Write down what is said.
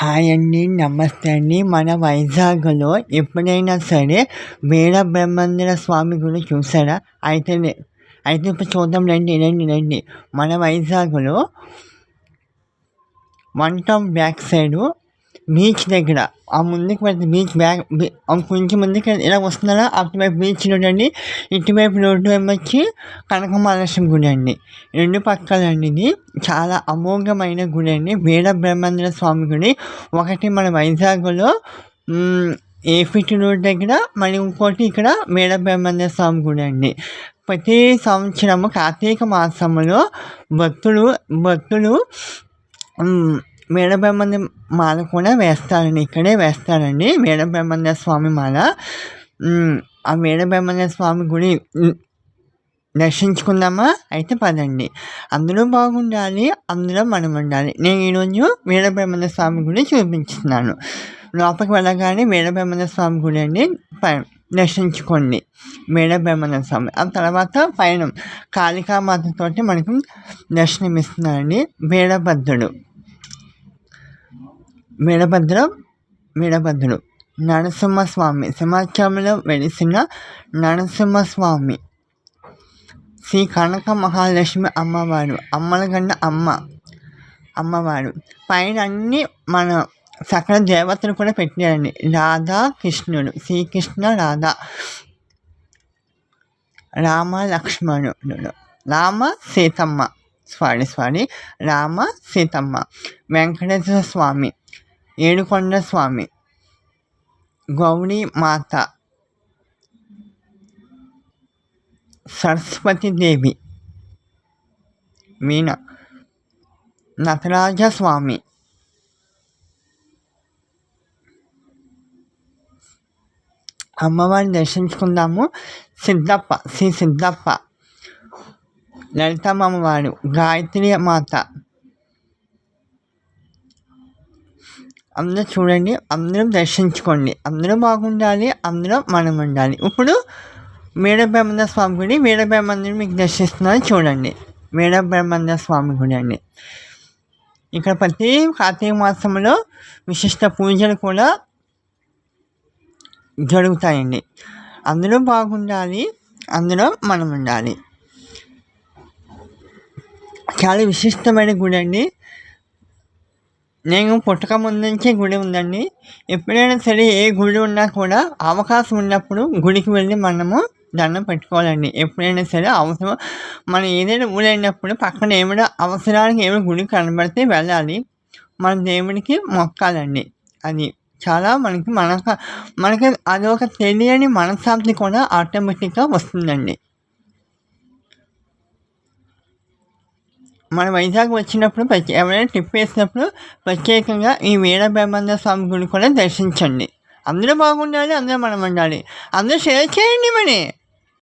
Hi అండి నమస్తే అండి. మన వైజాగ్లో ఎప్పుడైనా సరే వీర బ్రహ్మందిర స్వామి గుడి చూసారా? అయితే అయితే ఇప్పుడు చూద్దాం రండి రండి రండి. మన వైజాగ్లో one town back side beach దగ్గర ఆ ముందుకు వెళ్తే బీచ్ బ్యాక్ కొంచెం ముందుకు ఇలా వస్తున్నారా అటువైపు బీచ్ రోడ్ అండి ఇటువైపు రోడ్డు వచ్చి కనకమహాలక్ష్మి గుడి అండి రెండు పక్కలండి ఇది చాలా అమోఘమైన గుడి అండి వీర బ్రహ్మేంద్ర స్వామి గుడి ఒకటి మన వైజాగ్లో ఏపీటీ రోడ్ దగ్గర మరి ఇంకోటి ఇక్కడ వీర బ్రహ్మేంద్ర స్వామి గుడి అండి ప్రతి సంవత్సరము కార్తీక మాసంలో భక్తులు భక్తులు మేడబ్రహ్మణ్యం మాల కూడా వేస్తారండి ఇక్కడే వేస్తారండి. మేడబ్రహ్మణ్య స్వామి మాల. ఆ మేడబ్రహ్మణ్య స్వామి గుడి దర్శించుకుందామా? అయితే పదండి. అందరూ బాగుండాలి అందులో మనం ఉండాలి. నేను ఈరోజు వీరబ్రహ్మణ్య స్వామి గుడి చూపించుతున్నాను. లోపలికి వెళ్ళగానే వీరబ్రహ్మణ్య స్వామి గుడి అండి దర్శించుకోండి. వీరబ్రహ్మణ్య స్వామి. ఆ తర్వాత పైన కాళికామాతతోటి మనకు దర్శనమిస్తున్నారండి వీరభద్రుడు వీరభద్రం వీరభద్రుడు నరసింహస్వామి సింహాచలంలో వెలిసిన నరసింహస్వామి. శ్రీ కనక మహాలక్ష్మి అమ్మవారు అమ్మల అమ్మ అమ్మవారు. పైన అన్ని మన సకల దేవతలు కూడా పెట్టారండి. రాధా కృష్ణుడు శ్రీకృష్ణ రాధా. రామ లక్ష్మణుడు. రామ సీతమ్మ. స్వామి స్వామి రామ సీతమ్మ. వెంకటేశ్వర స్వామి. ఏడుకొండ స్వామి గౌరీ మాత సరస్వతీదేవి మీన నటరాజ స్వామి అమ్మవారిని దర్శించుకుందాము సిద్ధప్ప శ్రీ సిద్ధప్ప లలితమ్మ వారు గాయత్రి మాత అందరూ చూడండి అందరం దర్శించుకోండి. అందరూ బాగుండాలి అందరూ మనం ఉండాలి ఇప్పుడు వీరబ్రహ్మణ స్వామి గుడి వీరబ్రహ్మణుని మీకు దర్శిస్తున్నారని చూడండి. వీరబ్రహ్మణ స్వామి గుడి అండి. ఇక్కడ ప్రతి కార్తీక మాసంలో విశిష్ట పూజలు కూడా జరుగుతాయండి. అందరూ బాగుండాలి అందులో మనం ఉండాలి చాలా విశిష్టమైన గుడి అండి. నేను పుట్టక ముందు నుంచే గుడి ఉందండి. ఎప్పుడైనా సరే ఏ గుడి ఉన్నా కూడా అవకాశం ఉన్నప్పుడు గుడికి వెళ్ళి మనము దండం పెట్టుకోవాలండి. ఎప్పుడైనా సరే అవసరం మనం ఏదైనా ఊరైనప్పుడు పక్కన ఏమైనా అవసరానికి ఏమైనా గుడి కనబడితే వెళ్ళాలి. మన దేవుడికి మొక్కాలండి. అది చాలా మనకి మనకు మనకి అది ఒక తెలియని మనశ్శాంతి కూడా ఆటోమేటిక్గా వస్తుందండి. మన వైజాగ్ వచ్చినప్పుడు ప్రతి ఎవరైనా ట్రిప్ వేసినప్పుడు ప్రత్యేకంగా ఈ వీర బ్రహ్మాండ స్వామి గుడి కూడా దర్శించండి. అందరూ బాగుండాలి అందరూ మనం ఉండాలి. అందరూ షేర్ చేయండి మరి.